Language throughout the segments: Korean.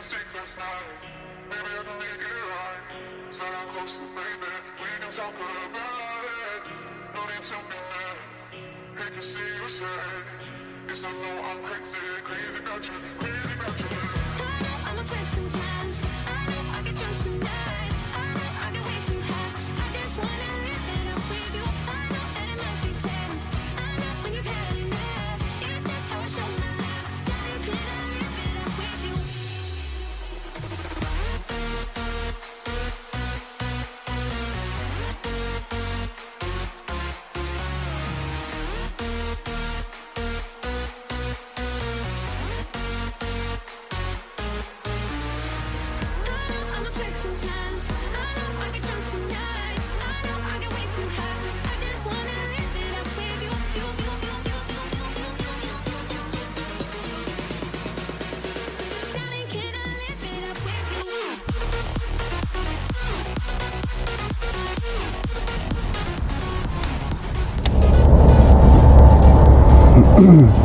last night. Maybe I can make it right. Sit down closer, baby. We can talk about it. No need to be mad. Hate to see you sad. Yes, I know I'm crazy, crazy about you, crazy about you. I'm afraid sometimes.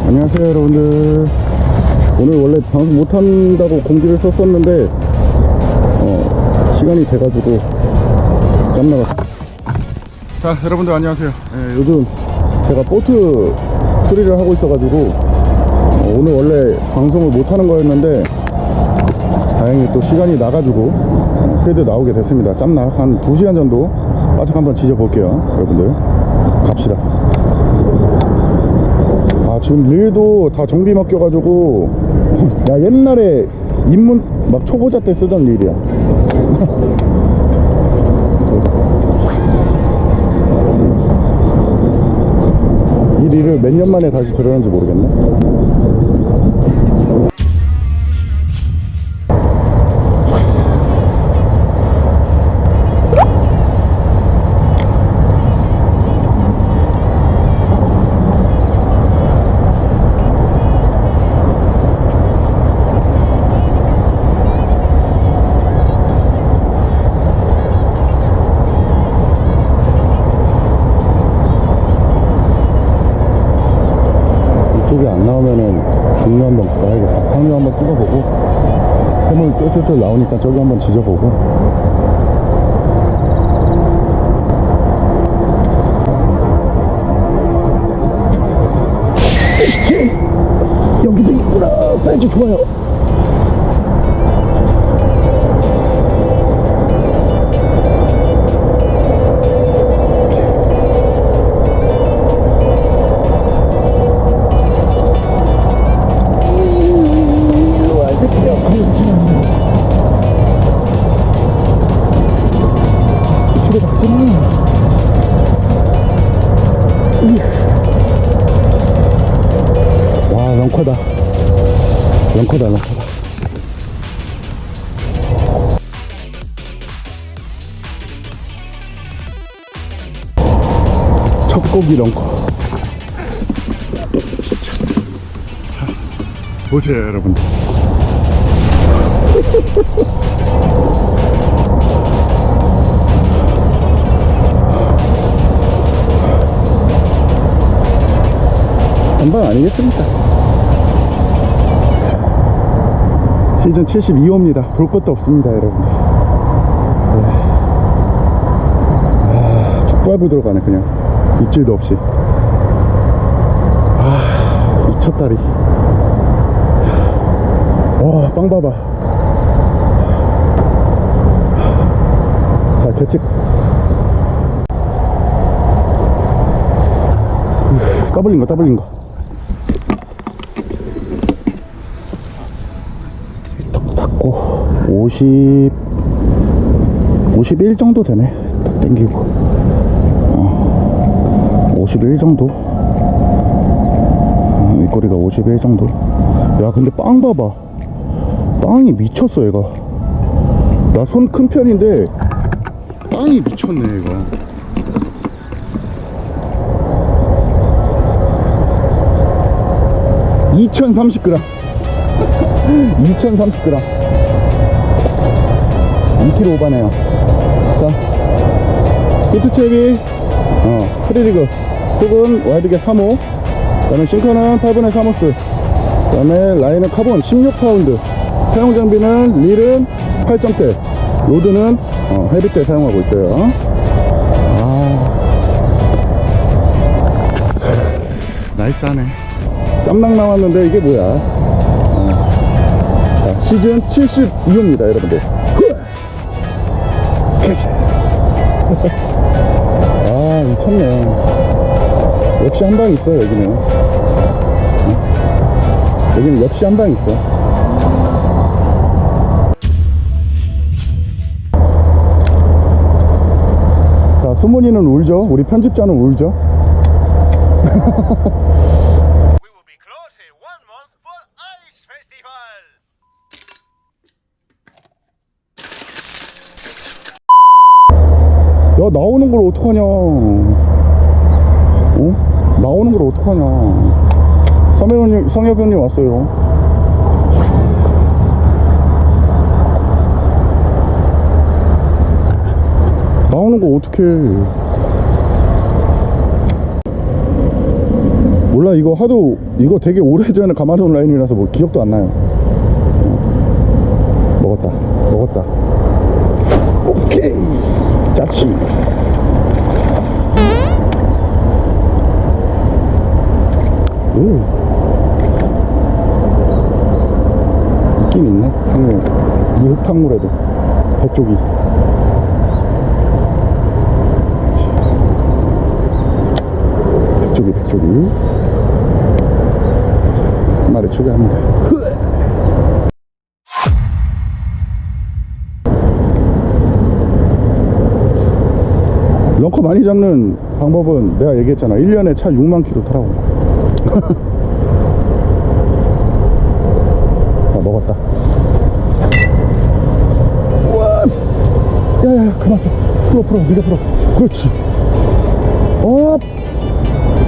안녕하세요 여러분들. 오늘 원래 방송 못한다고 공지를 썼었는데 어, 시간이 돼가지고 짬나갔어 자 여러분들 안녕하세요. 예, 요즘 제가 보트 수리를 하고 있어가지고 어, 오늘 원래 방송을 못하는 거였는데 다행히 또 시간이 나가지고 어, 그래도 나오게 됐습니다. 짬나. 한 2시간 정도 바짝 한번 지져볼게요 여러분들. 갑시다. 아 지금 릴도 다 정비 맡겨가지고 야 옛날에 입문 막 초보자 때 쓰던 릴이야. 이 릴을 몇 년 만에 다시 들었는지 모르겠네 해물 쫄쫄쫄 나오니까 저기 한번 지져보고. 여기도 있구나. 사이즈 좋아요 렁커다 렁커다 첫 고기 렁커 보세요 여러분들 한방 아니겠습니까 시즌 72호입니다 볼 것도 없습니다 여러분 네. 아, 축발부 들어가네 그냥 입질도 없이 아 미쳤다리 와, 빵 봐봐. 자, 개측. 더블린 거, 더블린 거. 50, 51 정도 되네. 딱 땡기고. 어, 51 정도. 음, 윗꼬리가 51 정도. 야, 근데 빵 봐봐. 빵이 미쳤어 얘가 나 손 큰 편인데 빵이 미쳤네 얘가 (2030g) 2030g 2kg 오바네요 자 히트채비 어 프리리그 혹은 와이드겟 3호 그 다음에 싱커는 8분의 3호스 그 다음에 라인은 카본 16파운드 사용 장비는 릴은 8점대, 로드는 어, 헤비대 사용하고 있어요. 아, 나이스하네. 깜락 나왔는데 이게 뭐야? 어. 자, 시즌 72호입니다, 여러분들. 아, 미쳤네. 역시 한 방 있어, 여기는. 어? 여기는 역시 한 방 있어. 자, 수문이는 울죠? 우리 편집자는 울죠? 야 나오는 걸 어떡하냐. 어? 나오는 걸 어떡하냐. 성혁님, 성혁형님 왔어요. 나오는 거 어떡해. 몰라 이거 하도 이거 되게 오래전에 가마돈 라인이라서 뭐 기억도 안 나요. 어. 먹었다. 먹었다 짜치 오. 있긴 있네 탕물 무흙탕물에도 배 쪽이 배 쪽이 배 쪽이 한 마리 초기합니다 런커 많이 잡는 방법은 내가 얘기했잖아. 1년에 차 6만 킬로 타라고. 아 먹었다. 우와! 야야야 그만 써 풀어 풀어 네가 풀어. 그렇지. 어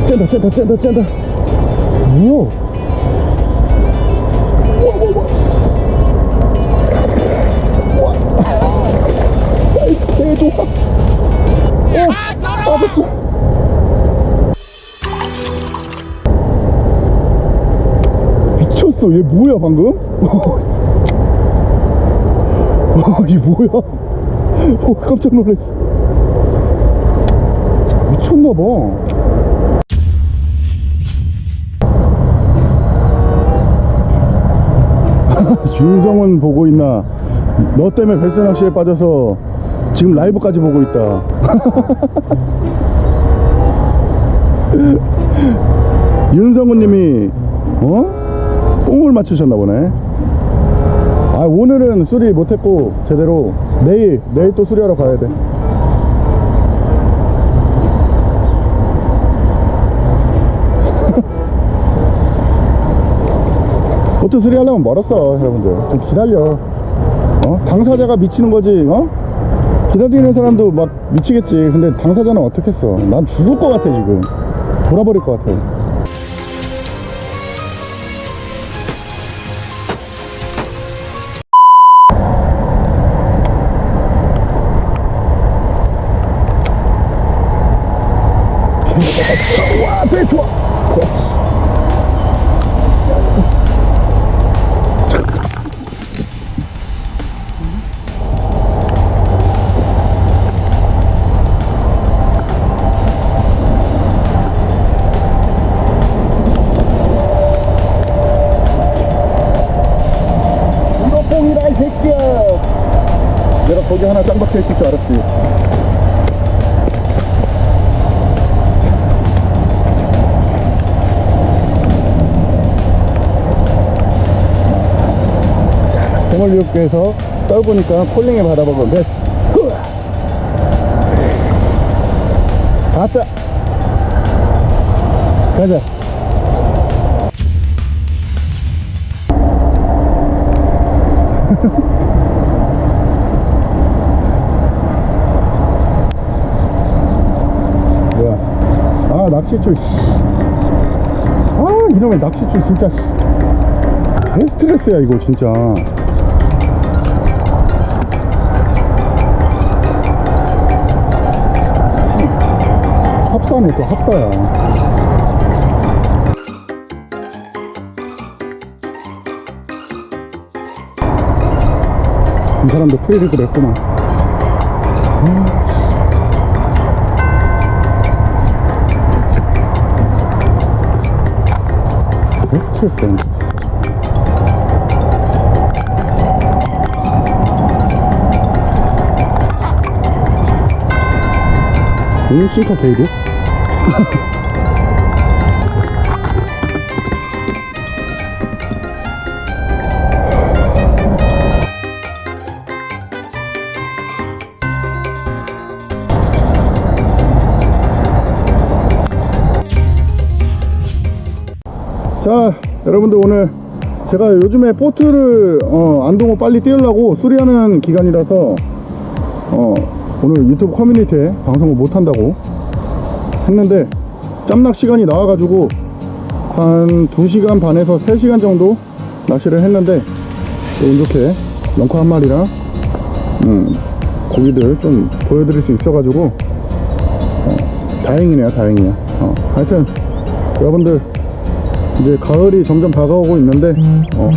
짠다 짠다 짠다 뭐야 우와 미쳤어 얘 뭐야 방금? 와, 이 뭐야? 어, 깜짝 놀랐어. 미쳤나봐. 윤성은 보고 있나? 너 때문에 뱃새 낚시에 빠져서 지금 라이브까지 보고 있다. 윤성훈 님이, 어? 맞추셨나 보네. 아, 오늘은 수리 못했고, 제대로. 내일, 내일 또 수리하러 가야 돼. 보트 수리 하려면 멀었어, 여러분들. 좀 기다려. 어? 당사자가 미치는 거지, 어? 기다리는 사람도 막 미치겠지. 근데 당사자는 어떻겠어. 난 죽을 것 같아, 지금. 돌아버릴 것 같아. 와, 배 좋아. 뽕이다 이 새끼야. 내가 거기 하나 짱 박혀 있을 줄 알았지. 생활유업계에서 떨보니까 콜링에 받아보고 넷 가자. 가자. 뭐야? 아 낚시줄. 씨. 아 이놈의 낚시줄 진짜. 씨. 개 스트레스야 이거 진짜 또 합사야 이 사람도 프리리그를 했구나. 왜 스트레스 오늘 싱커 게이드? 자 여러분들 오늘 제가 요즘에 보트를 어, 안동호 빨리 띄우려고 수리하는 기간이라서 어, 오늘 유튜브 커뮤니티에 방송을 못한다고 했는데 짬낚 시간이 나와가지고 한 2시간 반에서 3시간 정도 낚시를 했는데 운 좋게 렁커 한 마리랑 음, 고기들 좀 보여드릴 수 있어가지고 어, 다행이네요 다행이야. 어, 하여튼 여러분들 이제 가을이 점점 다가오고 있는데 어,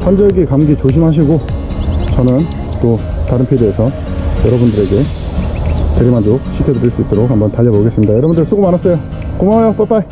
환절기 감기 조심하시고 저는 또 다른 피드에서 여러분들에게 대리만족 시켜드릴 수 있도록 한번 달려보겠습니다. 여러분들 수고 많았어요. 고마워요. 빠빠이.